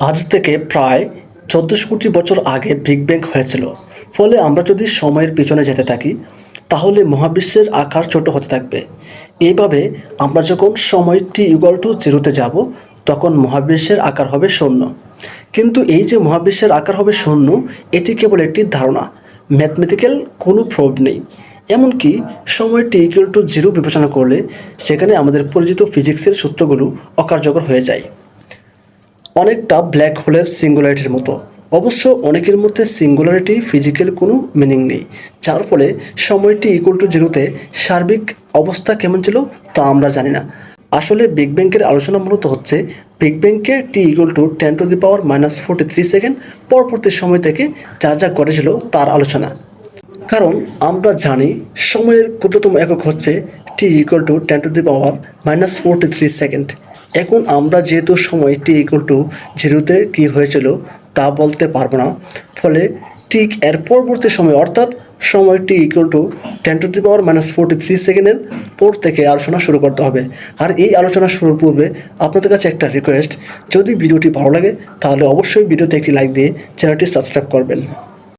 আজ থেকে প্রায় চোদ্দোশো কোটি বছর আগে বিগ ব্যাং হয়েছিল। ফলে আমরা যদি সময়ের পিছনে যেতে থাকি, তাহলে মহাবিশ্বের আকার ছোট হতে থাকবে। এইভাবে আমরা যখন সময় টি ইকুয়াল টু জিরোতে যাব, তখন মহাবিশ্বের আকার হবে শূন্য। কিন্তু এই যে মহাবিশ্বের আকার হবে শূন্য, এটি কেবল একটি ধারণা। ম্যাথমেটিক্যাল কোনো প্রুফ নেই। এমনকি সময় টি ইকুয়াল টু জিরো বিবেচনা করলে, সেখানে আমাদের পরিচিত ফিজিক্সের সূত্রগুলো অকার্যকর হয়ে যায়। অনেকটা ব্ল্যাক হোলের সিঙ্গুলারিটির মতো। অবশ্য অনেকের মধ্যে সিঙ্গুলারিটি ফিজিক্যাল কোনো মিনিং নেই। যার ফলে সময়টি ইকুয়াল টু জিরোতে সার্বিক অবস্থা কেমন ছিল তা আমরা জানি না। আসলে বিগ ব্যাংকের আলোচনা মূলত হচ্ছে বিগ ব্যাংকে T equal to ten to the power minus forty three second পরবর্তী সময় থেকে যা যা ঘটেছিল তার আলোচনা। কারণ আমরা জানি সময়ের ক্ষুদ্রতম একক হচ্ছে T equal to ten to the power minus forty three second এখন আমরা যেহেতু সময় টি ইকুয়াল টু জিরোতে কী হয়েছিল তা বলতে পারব না। ফলে ঠিক এর পরবর্তী সময়, অর্থাৎ সময় T equal to ten to the power minus forty three সেকেন্ডের পর থেকে আলোচনা শুরু করতে হবে। আর এই আলোচনা শুরুর পূর্বে আপনাদের কাছে একটা রিকোয়েস্ট যদি ভিডিওটি ভালো লাগে তাহলে অবশ্যই ভিডিওতে একটি লাইক দিয়ে চ্যানেলটি সাবস্ক্রাইব করবেন।